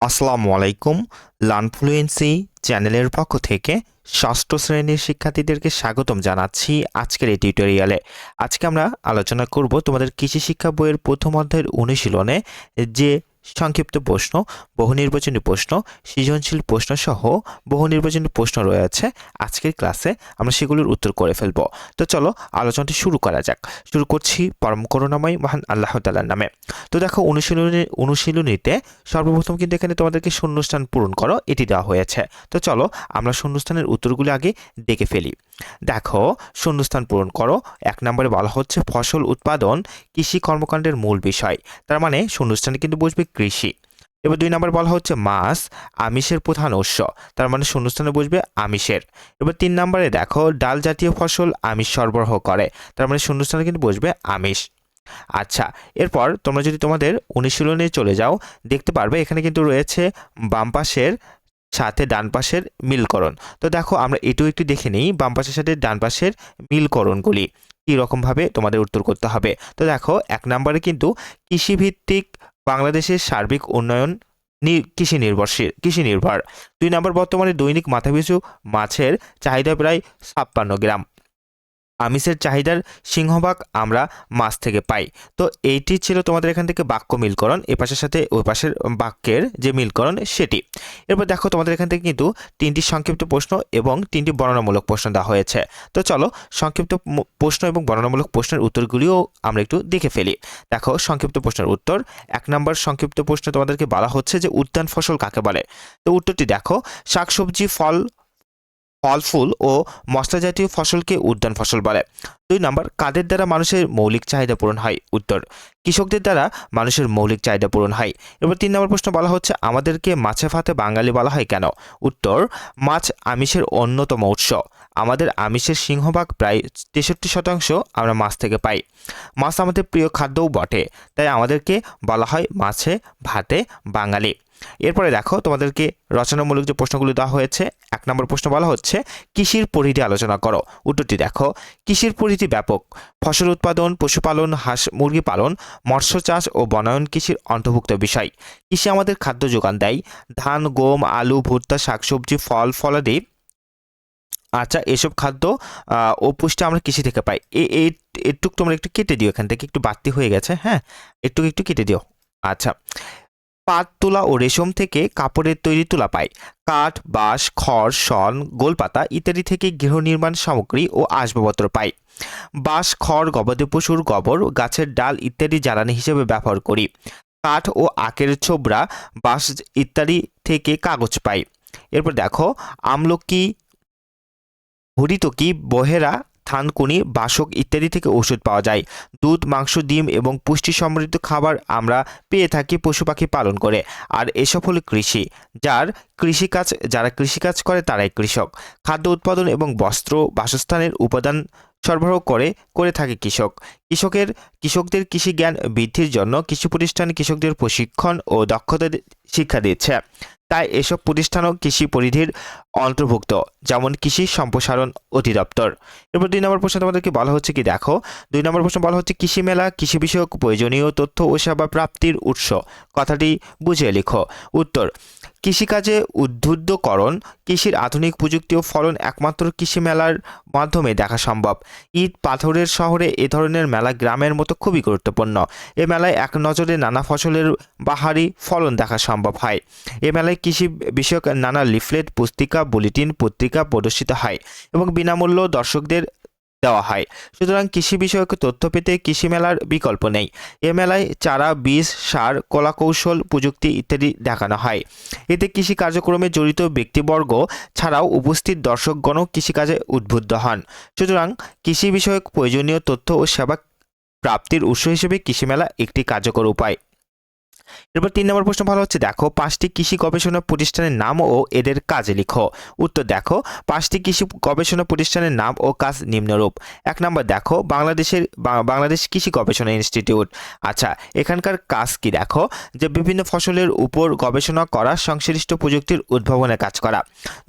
আসসালামু আলাইকুম লানফ্লুয়েন্সি চ্যানেলের পক্ষ থেকে ষষ্ঠ শ্রেণির শিক্ষার্থীদেরকে স্বাগতম জানাচ্ছি আজকের এই টিউটোরিয়ালে। আজকে আমরা আলোচনা করব তোমাদের কৃষি শিক্ষা বইয়ের প্রথম অধ্যায়ের অনুশীলনে যে সংক্ষিপ্ত প্রশ্ন বহু নির্বাচনী প্রশ্ন, সৃজনশীল প্রশ্ন সহ বহু নির্বাচনী প্রশ্ন রয়েছে। আজকের ক্লাসে আমরা সেগুলোর উত্তর করে ফেলব। তো চলো আলোচনাটি শুরু করা যাক। শুরু করছি পরম করুণাময় মহান আল্লাহ তাল্লার নামে। তো দেখো অনুশীলনী, অনুশীলনীতে সর্বপ্রথম কিন্তু এখানে তোমাদেরকে শূন্যস্থান পূরণ করো, এটি দেওয়া হয়েছে। তো চলো আমরা শূন্যস্থানের উত্তরগুলো আগে দেখে ফেলি। দেখো, শূন্যস্থান পূরণ করো। এক নম্বরে বলা হচ্ছে ফসল উৎপাদন কৃষি কর্মকাণ্ডের মূল বিষয়। তার মানে শূন্যস্থানে কিন্তু বসবে কৃষি। এবার দুই নম্বর বলা হচ্ছে মাছ, আমিষের প্রধান উৎস। তার মানে শূন্যস্থানে বসবে আমিষের। এবার তিন নম্বরে দেখো, ডাল জাতীয় ফসল আমিষ সরবরাহ করে। তার মানে শূন্যস্থানে কিন্তু বসবে আমিষ। আচ্ছা এরপর তোমরা যদি তোমাদের অনুশীলনে চলে যাও, দেখতে পারবে এখানে কিন্তু রয়েছে বাম পাশের সাথে ডান পাশের মিলকরণ। তো দেখো, আমরা এটু একটু দেখে নিই, বাম পাশের সাথে ডান পাশের মিলকরণগুলি কী রকমভাবে তোমাদের উত্তর করতে হবে। তো দেখো, এক নম্বরে কিন্তু কৃষিভিত্তিক বাংলাদেশের সার্বিক উন্নয়ন কৃষি নির্ভরশীল, কৃষি নির্ভর। দুই নম্বর বর্তমানে দৈনিক মাথাপিছু মাছের চাহিদা প্রায় ছাপ্পান্ন গ্রাম। আমিষের চাহিদার সিংহভাগ আমরা মাছ থেকে পাই। তো এইটি ছিল তোমাদের এখান থেকে বাক্য মিলকরণ, এ পাশের সাথে ওই পাশের বাক্যের যে মিলকরণ সেটি। এরপর দেখো তোমাদের এখান থেকে কিন্তু তিনটি সংক্ষিপ্ত প্রশ্ন এবং তিনটি বর্ণনামূলক প্রশ্ন দেওয়া হয়েছে। তো চলো সংক্ষিপ্ত প্রশ্ন এবং বর্ণনামূলক প্রশ্নের উত্তরগুলিও আমরা একটু দেখে ফেলি। দেখো সংক্ষিপ্ত প্রশ্নের উত্তর। এক নম্বর সংক্ষিপ্ত প্রশ্ন তোমাদেরকে বলা হচ্ছে যে উদ্যান ফসল কাকে বলে? তো উত্তরটি দেখো, শাকসবজি, ফল ফল ফুল ও মশলা জাতীয় ফসলকে উদ্যান ফসল বলে। দুই নম্বর, কাদের দ্বারা মানুষের মৌলিক চাহিদা পূরণ হয়? উত্তর, কৃষকদের দ্বারা মানুষের মৌলিক চাহিদা পূরণ হয়। এবার তিন নম্বর প্রশ্ন বলা হচ্ছে, আমাদেরকে মাছে ভাতে বাঙালি বলা হয় কেন? উত্তর, মাছ আমিষের অন্যতম উৎস। আমাদের আমিষের সিংহভাগ প্রায় তেষট্টি শতাংশ আমরা মাছ থেকে পাই। মাছ আমাদের প্রিয় খাদ্যও বটে, তাই আমাদেরকে বলা হয় মাছে ভাতে বাঙালি। এরপরে দেখো তোমাদেরকে রচনামূলক যে প্রশ্নগুলি দেওয়া হয়েছে, এক নম্বর প্রশ্ন বলা হচ্ছে, কৃষির পরিধি আলোচনা করো। উত্তরটি দেখো, কৃষির পরিধি ব্যাপক। ফসল উৎপাদন, পশুপালন, হাঁস, মুরগি পালন, মৎস্য চাষ ও বনায়ন কৃষির অন্তর্ভুক্ত বিষয়। কৃষি আমাদের খাদ্য যোগান দেয়। ধান, গম, আলু, ভুট্টা, শাকসবজি, ফল, ফলাদি আচ্ছা এসব খাদ্য ও পুষ্টি আমরা কৃষি থেকে পাই। এই তোমরা একটু কেটে দিও এখান থেকে, একটু বাড়তি হয়ে গেছে হ্যাঁ? একটু একটু কেটে দিও। আচ্ছা। পাট তুলা ও রেশম থেকে কাপড়ের তৈরি তুলা পাই কাঠ, বাঁশ, খড় শন গোলপাতা ইত্যাদি থেকে গৃহ নির্মাণ সামগ্রী ও আসবাবপত্র পাই বাঁশ, খড়, গবাদি পশুর গোবর, গাছের ডাল ইত্যাদি জ্বালানি হিসেবে ব্যবহার করি। কাঠ ও আখের ছোবড়া বাঁশ ইত্যাদি থেকে কাগজ পাই এরপর দেখো, আমলকি, হরিতকি, বহেরা থানকুনি, বাসক ইত্যাদি থেকে ওষুধ পাওয়া যায়। দুধ, মাংস, ডিম এবং পুষ্টি সমৃদ্ধ খাবার আমরা পেয়ে থাকি পশু পাখি পালন করে। আর এসব হলো কৃষি, যার কৃষিকাজ, যারা কৃষিকাজ করে তারাই কৃষক। খাদ্য উৎপাদন এবং বস্ত্র, বাসস্থানের উপাদান সরবরাহ করে করে থাকে কৃষক। কৃষকের, কৃষকদের কৃষি জ্ঞান বৃদ্ধির জন্য কৃষি প্রতিষ্ঠান কৃষকদের প্রশিক্ষণ ও দক্ষতা শিক্ষা দিচ্ছে। তাই এসব প্রতিষ্ঠানও কৃষি পরিধির অন্তর্ভুক্ত, যেমন কৃষি সম্প্রসারণ অধিদপ্তর। এরপর দুই নম্বর প্রশ্ন তোমাদেরকে বলা হচ্ছে কি, দেখো, দুই নম্বর প্রশ্ন বলা হচ্ছে কৃষি মেলা, কৃষি বিষয়ক প্রয়োজনীয় তথ্য ও সেবা প্রাপ্তির উৎস। কথাটি বুঝিয়ে লিখো। উত্তর কৃষিকাজে উদ্বুদ্ধকরণ, কৃষির আধুনিক প্রযুক্তি ও ফলন একমাত্র কৃষি মেলার মাধ্যমে দেখা সম্ভব। ঈদ পাথরের শহরে এ ধরনের মেলা গ্রামের মতো খুবই গুরুত্বপূর্ণ। এ মেলায় এক নজরে নানা ফসলের বাহারি ফলন দেখা সম্ভব হয়। এ মেলায় কৃষি বিষয়ক নানা লিফলেট, পুস্তিকা, বুলেটিন, পত্রিকা প্রদর্শিত হয় এবং বিনামূল্য দর্শকদের দেওয়া হয়। সুতরাং কৃষি বিষয়ক তথ্য পেতে কৃষি মেলার বিকল্প নেই। এ মেলায় চারা, বীজ, সার, কলাকৌশল, প্রযুক্তি ইত্যাদি দেখানো হয়। এতে কৃষি কার্যক্রমে জড়িত ব্যক্তিবর্গ ছাড়াও উপস্থিত দর্শকগণও কৃষিকাজে উদ্বুদ্ধ হন। সুতরাং কৃষি বিষয়ক প্রয়োজনীয় তথ্য ও সেবা প্রাপ্তির উৎস হিসেবে কৃষি মেলা একটি কার্যকর উপায়। এরপর তিন নম্বর প্রশ্ন ভালো হচ্ছে, দেখো, পাঁচটি কৃষি গবেষণা প্রতিষ্ঠানের নাম ও এদের কাজে লিখো। উত্তর, দেখো, পাঁচটি কৃষি গবেষণা প্রতিষ্ঠানের নাম ও কাজ নিম্নরূপ। এক নম্বর, দেখো, বাংলাদেশের বাংলাদেশ কৃষি গবেষণা ইনস্টিটিউট। আচ্ছা এখানকার কাজ কি, দেখো, যে বিভিন্ন ফসলের উপর গবেষণা করা সংশ্লিষ্ট প্রযুক্তির উদ্ভাবনে কাজ করা।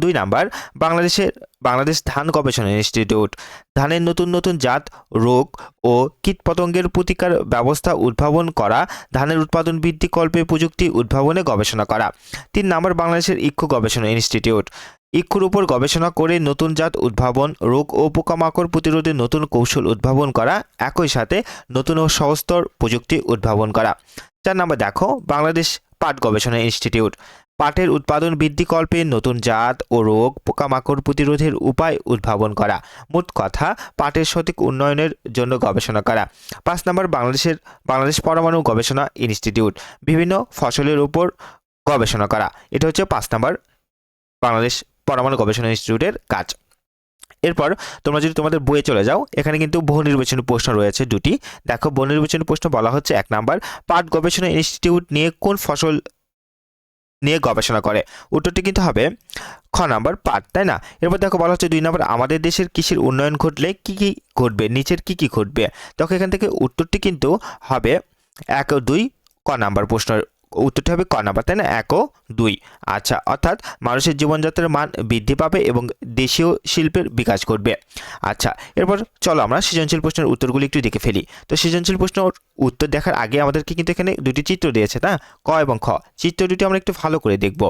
দুই নাম্বার, বাংলাদেশের বাংলাদেশ ধান গবেষণা ইনস্টিটিউট। ধানের নতুন নতুন জাত, রোগ ও কীটপতঙ্গের প্রতিকার ব্যবস্থা উদ্ভাবন করা, ধানের উৎপাদন বৃদ্ধি ভিত্তিকল্পে প্রযুক্তি উদ্ভাবনে গবেষণা করা। তিন নম্বর, বাংলাদেশের ইক্ষু গবেষণা ইনস্টিটিউট। ইক্ষুর উপর গবেষণা করে নতুন জাত উদ্ভাবন, রোগ ও পোকামাকড় প্রতিরোধে নতুন কৌশল উদ্ভাবন করা, একই সাথে নতুন ও সহস্তর প্রযুক্তি উদ্ভাবন করা। চার নম্বর, দেখো, বাংলাদেশ পাট গবেষণা ইনস্টিটিউট। পাটের উৎপাদন বৃদ্ধিকল্পে নতুন জাত ও রোগ, পোকামাকড় প্রতিরোধের উপায় উদ্ভাবন করা। মোট কথা, পাটের সঠিক উন্নয়নের জন্য গবেষণা করা। পাঁচ নম্বর, বাংলাদেশের, বাংলাদেশ পরমাণু গবেষণা ইনস্টিটিউট। বিভিন্ন ফসলের উপর গবেষণা করা। এটা হচ্ছে পাঁচ নম্বর, বাংলাদেশ পরমাণু গবেষণা ইনস্টিটিউটের কাজ। এরপর, তোমরা যদি তোমাদের বইয়ে চলে যাও, এখানে কিন্তু বহু নির্বাচনী প্রশ্ন রয়েছে দুটি। দেখো, বহু নির্বাচনী প্রশ্ন বলা হচ্ছে এক নাম্বার, পাট গবেষণা ইনস্টিটিউট নিয়ে কোন ফসল নিয়ে গবেষণা করে। উত্তরটি কিন্তু হবে খ নাম্বার পাট তাই না? এরপর দেখো বলা হচ্ছে দুই নম্বর, আমাদের দেশের কৃষির উন্নয়ন ঘটলে কি কি ঘটবে, নিচের কি কি ঘটবে? তখন এখান থেকে উত্তরটি কিন্তু হবে এক দুই, ক নাম্বার প্রশ্নের উত্তরটি হবে ক নাম্বার, তাই না? এক ও দুই। আচ্ছা অর্থাৎ মানুষের জীবনযাত্রার মান বৃদ্ধি পাবে এবং দেশীয় শিল্পের বিকাশ ঘটবে। আচ্ছা এরপর চলো আমরা সৃজনশীল প্রশ্নের উত্তরগুলি একটু দেখে ফেলি। তো সৃজনশীল প্রশ্ন উত্তর দেখার আগে আমাদেরকে কিন্তু এখানে দুটি চিত্র দিয়েছে না ক এবং খ। চিত্র দুটি আমরা একটু ভালো করে দেখব।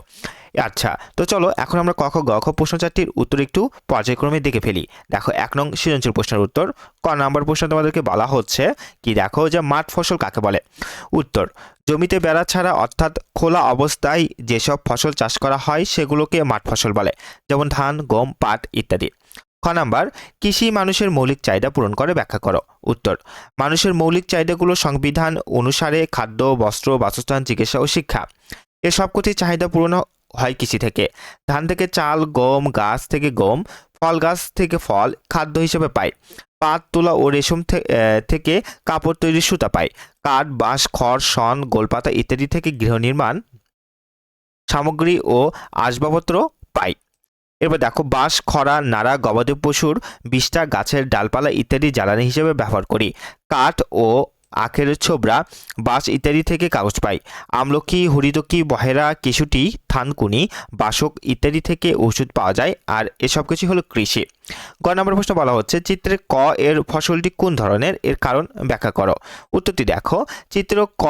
আচ্ছা তো চলো এখন আমরা ক খ, গ খ প্রশ্ন চারটির উত্তর একটু পর্যায়ক্রমে দেখে ফেলি। দেখো, এক নং সৃজনশীল প্রশ্নের উত্তর। ক নাম্বার প্রশ্ন তোমাদেরকে বলা হচ্ছে কি দেখো যে মাঠ ফসল কাকে বলে? উত্তর, জমিতে বেড়া ছাড়া অর্থাৎ খোলা অবস্থায় যেসব ফসল চাষ করা হয় সেগুলোকে মাঠ ফসল বলে। যেমন ধান, গম, পাট ইত্যাদি। খ নাম্বার, কৃষি মানুষের মৌলিক চাহিদা পূরণ করে ব্যাখ্যা করো। উত্তর, মানুষের মৌলিক চাহিদাগুলো সংবিধান অনুসারে খাদ্য, বস্ত্র, বাসস্থান, চিকিৎসা ও শিক্ষা। এ সবকটি চাহিদা পূরণ হয় কৃষি থেকে। ধান থেকে চাল, গম, গাছ থেকে গম, ফল গাছ থেকে ফল, খাদ্য হিসেবে পায়। পাট, তুলা ও রেশম থেকে কাপড় তৈরির সুতা পায়। কাঠ, বাঁশ, খড়, শন, গোলপাতা ইত্যাদি থেকে গৃহ নির্মাণ সামগ্রী ও আসবাবপত্র পাই এরপর দেখো, বাঁশ, খরা, নাড়া, গবাদি পশুর বিষ্ঠা, গাছের ডালপালা ইত্যাদি জ্বালানি হিসেবে ব্যবহার করি। কাঠ ও আখের ছোবড়া বাঁশ ইত্যাদি থেকে কাগজ পাই। আমলকি, হরিদকি, বহেরা, কেশুটি, থানকুনি, বাসক ইত্যাদি থেকে ওষুধ পাওয়া যায়, আর এসব কিছু হলো কৃষি। গ নম্বর প্রশ্ন বলা হচ্ছে, চিত্রে ক এর ফসলটি কোন ধরনের? এর কারণ ব্যাখ্যা করো। উত্তরটি দেখো, চিত্র ক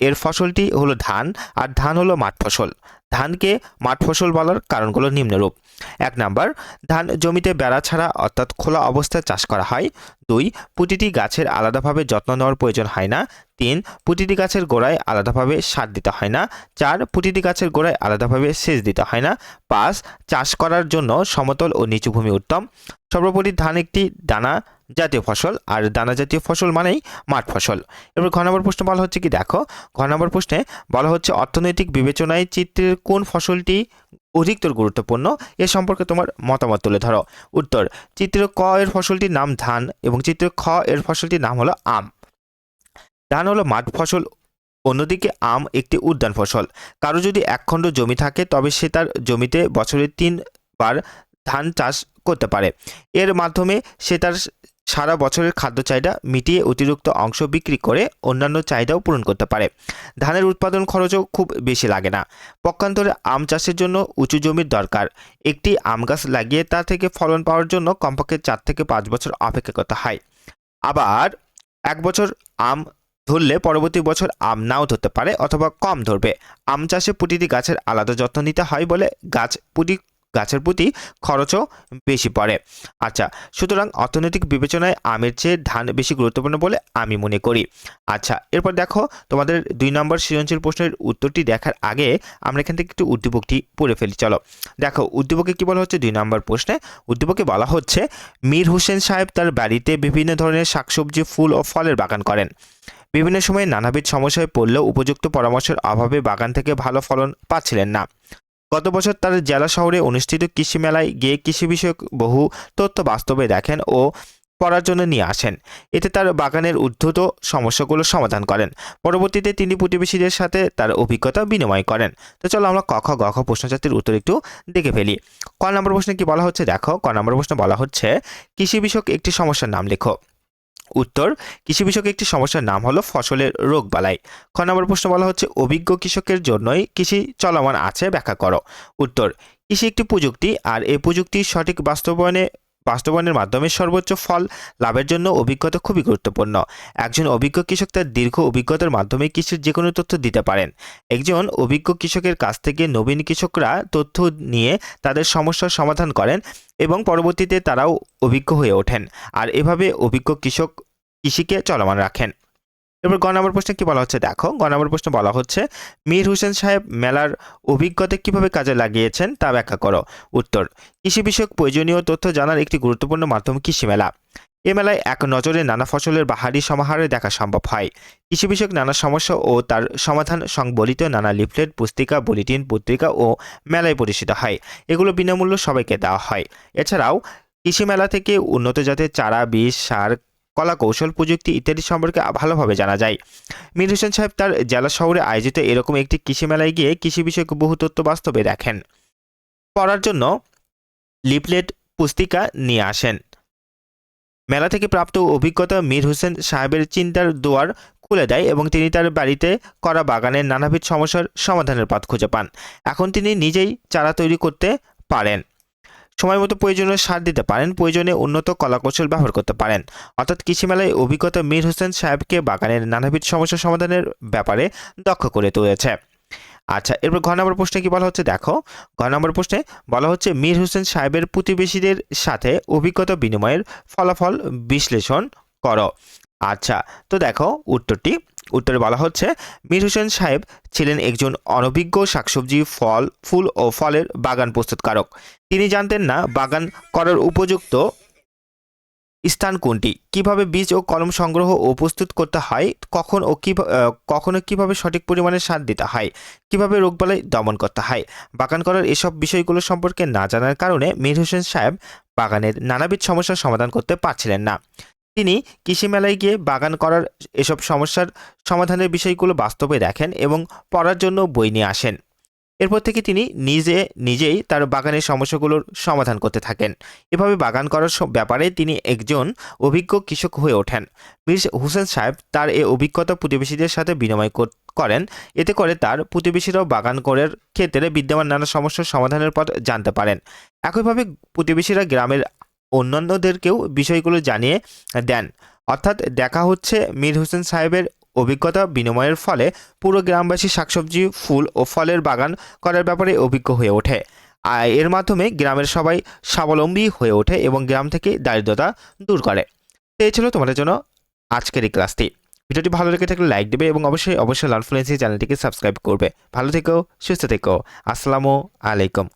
এর ফসলটি হলো ধান, আর ধান হলো মাঠ ফসল ধানকে মাঠ ফসল বলার কারণগুলো নিম্নরূপ। এক নাম্বার, ধান জমিতে বেড়া ছাড়া অর্থাৎ খোলা অবস্থায় চাষ করা হয়। দুই, প্রতিটি গাছের আলাদাভাবে যত্ন নেওয়ার প্রয়োজন হয় না। তিন, প্রতিটি গাছের গোড়ায় আলাদাভাবে সার দিতে হয় না। চার, প্রতিটি গাছের গোড়ায় আলাদাভাবে সেচ দিতে হয় না। পাঁচ, চাষ করার জন্য সমতল ও নিচু ভূমি উত্তম। সর্বোপরি ধান একটি দানা জাতীয় ফসল, আর দানা জাতীয় ফসল মানেই মাঠ ফসল। এবার ঘ নম্বর প্রশ্ন বলা হচ্ছে কি? দেখো, ঘ নম্বর প্রশ্নে বলা হচ্ছে অর্থনৈতিক বিবেচনায় চিত্রের কোন ফসলটি অধিকতর গুরুত্বপূর্ণ। এ সম্পর্কে তোমার মতামত তুলে ধরো। উত্তর, চিত্র ক এর ফসলটির নাম ধান এবং চিত্র খ এর ফসলটির নাম হলো আম। ধান হলো মাঠ ফসল, অন্যদিকে আম একটি উদ্যান ফসল। কারও যদি একখণ্ড জমি থাকে, তবে সে তার জমিতে বছরে তিনবার ধান চাষ করতে পারে। এর মাধ্যমে সে তার সারা বছরের খাদ্য চাহিদা মিটিয়ে অতিরিক্ত অংশ বিক্রি করে অন্যান্য চাহিদাও পূরণ করতে পারে। ধানের উৎপাদন খরচও খুব বেশি লাগে না। পক্ষান্তরে আম চাষের জন্য উঁচু জমির দরকার। একটি আম গাছ লাগিয়ে তা থেকে ফলন পাওয়ার জন্য কমপক্ষে চার থেকে পাঁচ বছর অপেক্ষা করতে হয়। আবার এক বছর আম ধরলে পরবর্তী বছর আম নাও ধরতে পারে অথবা কম ধরবে। আম চাষে প্রতিটি গাছের আলাদা যত্ন নিতে হয় বলে গাছ প্রতি গাছের প্রতি খরচও বেশি পড়ে। আচ্ছা সুতরাং অর্থনৈতিক বিবেচনায় আমের চেয়ে ধান বেশি গুরুত্বপূর্ণ বলে আমি মনে করি। আচ্ছা এরপর দেখো তোমাদের দুই নম্বর সৃজনশীল প্রশ্নের উত্তরটি দেখার আগে আমরা এখান থেকে একটু উদ্দীপকটি পড়ে ফেলি। চলো, দেখো উদ্দীপকে কি বলা হচ্ছে? দুই নম্বর প্রশ্নে উদ্দীপকে বলা হচ্ছে, মীর হোসেন সাহেব তার বাড়িতে বিভিন্ন ধরনের শাকসবজি, ফুল ও ফলের বাগান করেন। বিভিন্ন সময়ে নানাবিধ সমস্যায় পড়লেও উপযুক্ত পরামর্শের অভাবে বাগান থেকে ভালো ফলন পাচ্ছিলেন না। গত বছর তার জেলা শহরে অনুষ্ঠিত কৃষি মেলায় গিয়ে কৃষি বিষয়ক বহু তথ্য বাস্তবে দেখেন ও পড়ার জন্য নিয়ে আসেন। এতে তার বাগানের উদ্ধত সমস্যাগুলো সমাধান করেন। পরবর্তীতে তিনি প্রতিবেশীদের সাথে তার অভিজ্ঞতা বিনিময় করেন। তো চলো আমরা ক, খ, গ, খ প্রশ্নচাত্রীর উত্তর একটু দেখে ফেলি। ক নম্বর প্রশ্নে কি বলা হচ্ছে? দেখো, ক নম্বর প্রশ্নে বলা হচ্ছে, কৃষি বিষয়ক একটি সমস্যার নাম লেখো। উত্তর, কৃষি বিষয়ক একটি সমস্যার নাম হলো ফসলের রোগ বালাই। খ নম্বর প্রশ্ন বলা হচ্ছে, অভিজ্ঞ কৃষকের জন্যই কৃষি চলমান আছে, ব্যাখ্যা করো। উত্তর, কৃষি একটি প্রযুক্তি, আর এই প্রযুক্তির সঠিক বাস্তবায়নে বাস্তবায়নের মাধ্যমে সর্বোচ্চ ফল লাভের জন্য অভিজ্ঞতা খুবই গুরুত্বপূর্ণ। একজন অভিজ্ঞ কৃষক তার দীর্ঘ অভিজ্ঞতার মাধ্যমে কৃষির যে কোনো তথ্য দিতে পারেন। একজন অভিজ্ঞ কৃষকের কাছ থেকে নবীন কৃষকরা তথ্য নিয়ে তাদের সমস্যার সমাধান করেন এবং পরবর্তীতে তারাও অভিজ্ঞ হয়ে ওঠেন। আর এভাবে অভিজ্ঞ কৃষক কৃষিকে চলমান রাখেন। এবার গ নম্বর প্রশ্নে কি বলা হচ্ছে? দেখো, গ নম্বর প্রশ্নে বলা হচ্ছে, মীর হোসেন সাহেব মেলার অভিজ্ঞতা কীভাবে কাজে লাগিয়েছেন তা ব্যাখ্যা করো। উত্তর, কৃষি বিষয়ক প্রয়োজনীয় তথ্য জানার একটি গুরুত্বপূর্ণ মাধ্যম কৃষি মেলা। এ মেলায় এক নজরে নানা ফসলের বাহারি সমাহারে দেখা সম্ভব হয়। কৃষি বিষয়ক নানা সমস্যা ও তার সমাধান সংবলিত নানা লিফলেট, পুস্তিকা, বুলেটিন, পত্রিকা ও মেলায় পরিচিত হয়। এগুলো বিনামূল্য সবাইকে দেওয়া হয়। এছাড়াও, কৃষি মেলা থেকে উন্নত জাতের চারা, বীজ, সার কলা কৌশল প্রযুক্তি ইত্যাদি সম্পর্কে ভালোভাবে জানা যায়। মীর হোসেন সাহেব তার জেলা শহরে আয়োজিত এরকম একটি কৃষি মেলায় গিয়ে কৃষি বিষয়ক বহু তথ্য বাস্তবে দেখেন। পড়ার জন্য লিফলেট, পুস্তিকা নিয়ে আসেন। মেলা থেকে প্রাপ্ত অভিজ্ঞতা মীর হোসেন সাহেবের চিন্তার দুয়ার খুলে দেয় এবং তিনি তার বাড়িতে করা বাগানের নানাবিধ সমস্যার সমাধানের পথ খুঁজে পান। এখন তিনি নিজেই চারা তৈরি করতে পারেন। সময় মতো প্রয়োজনীয় সার দিতে পারেন প্রয়োজনে উন্নত কলাকৌশল ব্যবহার করতে পারেন। অর্থাৎ কৃষি মেলায় অভিজ্ঞতা মীর হোসেন সাহেবকে বাগানের নানাবিধ সমস্যা সমাধানের ব্যাপারে দক্ষ করে তুলেছে। আচ্ছা এরপর ঘ নম্বর প্রশ্নে কি বলা হচ্ছে? দেখো, ঘ নম্বর প্রশ্নে বলা হচ্ছে, মীর হোসেন সাহেবের প্রতিবেশীদের সাথে অভিজ্ঞতা বিনিময়ের ফলাফল বিশ্লেষণ করো। আচ্ছা তো দেখো উত্তরটি উত্তরে বলা হচ্ছে, মীর হোসেন সাহেব ছিলেন একজন অনভিজ্ঞ শাকসবজি, ফল, ফুল ও ফলের বাগান প্রস্তুতকারক। তিনি জানতেন না বাগান করার উপযুক্ত স্থান কোনটি, কীভাবে বীজ ও কলম সংগ্রহ ও প্রস্তুত করতে হয়, কখন ও কি কখনো কীভাবে সঠিক পরিমাণে সার দিতে হয়, কীভাবে রোগবালাই দমন করতে হয়, বাগান করার এসব বিষয়গুলো সম্পর্কে না জানার কারণে মীর হোসেন সাহেব বাগানের নানাবিধ সমস্যার সমাধান করতে পারছিলেন না। তিনি কৃষি মেলায় গিয়ে বাগান করার এসব সমস্যার সমাধানের বিষয়গুলো বাস্তবে দেখেন এবং পড়ার জন্য বই নিয়ে আসেন। এরপর থেকে তিনি নিজে, নিজেই তার বাগানের সমস্যাগুলোর সমাধান করতে থাকেন। এভাবে বাগান করার ব্যাপারে তিনি একজন অভিজ্ঞ কৃষক হয়ে ওঠেন। মীর হোসেন সাহেব তার এই অভিজ্ঞতা প্রতিবেশীদের সাথে বিনিময় কর- করেন। এতে করে তার প্রতিবেশীরাও বাগান করার ক্ষেত্রে বিদ্যমান নানা সমস্যার সমাধানের পথ জানতে পারেন। একইভাবে প্রতিবেশীরা গ্রামের অন্যান্যদেরকেও বিষয়গুলো জানিয়ে দেন। অর্থাৎ দেখা হচ্ছে মীর হোসেন সাহেবের অভিজ্ঞতা বিনিময়ের ফলে পুরো গ্রামবাসী শাকসবজি, ফুল ও ফলের বাগান করার ব্যাপারে অভিজ্ঞ হয়ে ওঠে। এর মাধ্যমে গ্রামের সবাই স্বাবলম্বী হয়ে ওঠে এবং গ্রাম থেকে দারিদ্রতা দূর করে। তো এই ছিল তোমাদের জন্য আজকের এই ক্লাসটি। ভিডিওটি ভালো লেগে থাকলে লাইক দেবে এবং অবশ্যই অবশ্যই লার্ন ফ্লুয়েন্সি চ্যানেলটিকে সাবস্ক্রাইব করবে। ভালো থেকো, সুস্থ থেকো। আসসালামু আলাইকুম।